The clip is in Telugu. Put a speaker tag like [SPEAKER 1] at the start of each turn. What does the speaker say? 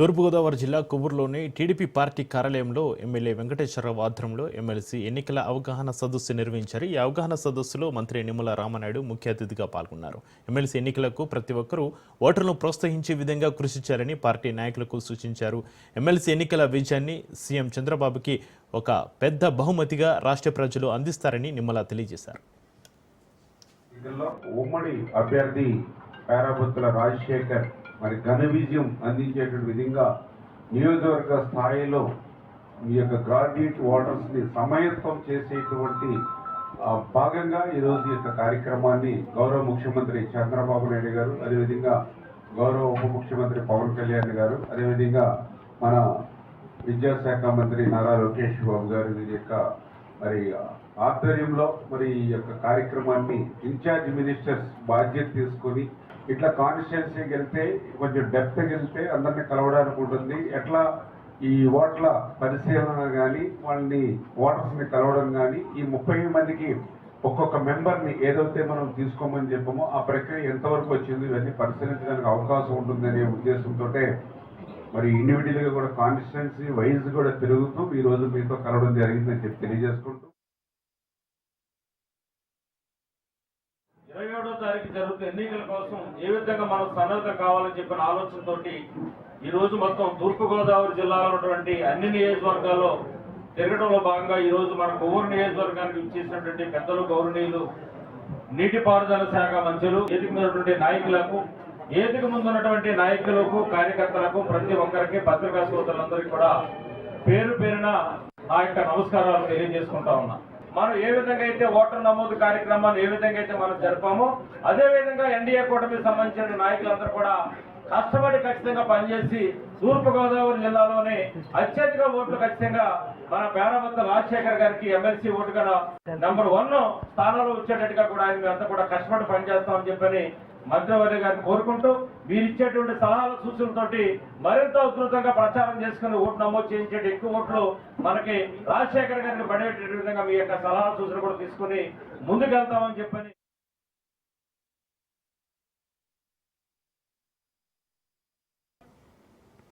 [SPEAKER 1] తూర్పుగోదావరి జిల్లా కొవ్వూరులోని టీడీపీ పార్టీ కార్యాలయంలో ఎమ్మెల్యే వెంకటేశ్వరరావు ఆధ్వర్యంలో ఎమ్మెల్సీ ఎన్నికల అవగాహన సదస్సు నిర్వహించారు. ఈ అవగాహన సదస్సులో మంత్రి నిమ్మల రామనాయుడు ముఖ్య అతిథిగా పాల్గొన్నారు. ఎమ్మెల్సీ ఎన్నికలకు ప్రతి ఒక్కరూ ఓటర్లను ప్రోత్సహించే విధంగా కృషి చేయాలని పార్టీ నాయకులకు సూచించారు. ఎమ్మెల్సీ ఎన్నికల విజయాన్ని సీఎం చంద్రబాబుకి ఒక పెద్ద బహుమతిగా రాష్ట్ర ప్రజలు అందిస్తారని నిమ్మల తెలియజేశారు.
[SPEAKER 2] ఉమ్మడి అభ్యర్థి పేరాబుత్తుల రాజశేఖర్ మరి ఘన విజయం అందించేటువంటి విధంగా నియోజకవర్గ స్థాయిలో ఈ యొక్క గ్రాడ్యుయేట్ ఓటర్స్ని సమయత్వం చేసేటువంటి భాగంగా ఈరోజు ఈ యొక్క కార్యక్రమాన్ని గౌరవ ముఖ్యమంత్రి చంద్రబాబు నాయుడు గారు అదేవిధంగా గౌరవ ఉప ముఖ్యమంత్రి పవన్ కళ్యాణ్ గారు అదేవిధంగా మన విద్యాశాఖ మంత్రి నారా లోకేష్ బాబు గారు వీరి యొక్క మరి ఆధ్వర్యంలో మరి ఈ యొక్క కార్యక్రమాన్ని ఇన్ఛార్జ్ మినిస్టర్స్ బాధ్యత తీసుకొని ఇట్లా కాన్స్టిట్యున్సీకి వెళ్తే కొంచెం డెప్త్కి వెళ్తే అందరినీ కలవడానికి ఉంటుంది. ఎట్లా ఈ ఓట్ల పరిశీలన కానీ వాళ్ళని ఓటర్స్ని కలవడం కానీ ఈ ముప్పై మందికి ఒక్కొక్క మెంబర్ని ఏదైతే మనం తీసుకోమని చెప్పామో ఆ ప్రక్రియ ఎంతవరకు వచ్చింది ఇవన్నీ పరిశీలించడానికి అవకాశం ఉంటుందనే ఉద్దేశంతో మరి ఇండివిజువల్గా కూడా కాన్స్టిట్యున్సీ వైజ్ కూడా పెరుగుతూ ఈ రోజు మీతో కలవడం జరిగిందని చెప్పి తెలియజేసుకుంటూ
[SPEAKER 3] ఇరవై ఏడో తారీఖు జరుగుతున్న ఎన్నికల కోసం ఏ విధంగా మనం సన్నద్ధం కావాలని చెప్పిన ఆలోచనతోటి ఈ రోజు మొత్తం తూర్పుగోదావరి జిల్లాలో ఉన్నటువంటి అన్ని నియోజకవర్గాల్లో తిరగడంలో భాగంగా ఈ రోజు మన కొవ్వూరు నియోజకవర్గానికి ఇచ్చేసినటువంటి పెద్దలు గౌరవనీయులు నీటిపారుదల శాఖ మంత్రులు ఎదుగు ఉన్నటువంటి నాయకులకు వేదిక ముందు ఉన్నటువంటి నాయకులకు కార్యకర్తలకు ప్రతి ఒక్కరికి పత్రికా సోదరులందరికీ కూడా పేరు పేరున నా యొక్క నమస్కారాలు తెలియజేసుకుంటా ఉన్నా. మనం ఏ విధంగా అయితే ఓటర్ నమోదు కార్యక్రమాన్ని ఏ విధంగా అయితే మనం జరిపామో అదేవిధంగా ఎన్డీఏ కూటమికి సంబంధించిన నాయకులందరూ కూడా కష్టపడి ఖచ్చితంగా పనిచేసి తూర్పుగోదావరి జిల్లాలోని జిల్లాలోనే అత్యధిక ఓట్లు ఖచ్చితంగా మన పేరావత్త రాజశేఖర్ గారికి ఎమ్మెల్సీ ఓటుగా నెంబర్ వన్ స్థానంలో వచ్చేటట్టుగా కూడా ఆయన అంతా కూడా కష్టపడి పనిచేస్తామని చెప్పని మంత్రివర్య గారిని కోరుకుంటూ మీరు ఇచ్చేటువంటి సలహాల సూచనలతోటి మరింత ఉధృతంగా ప్రచారం చేసుకుని ఓటు నమోదు చేయించే ఎక్కువ ఓట్లు మనకి రాజశేఖర్ గారికి పడేటటువంటి విధంగా మీ యొక్క సలహాల సూచన కూడా తీసుకుని ముందుకెళ్తామని చెప్పని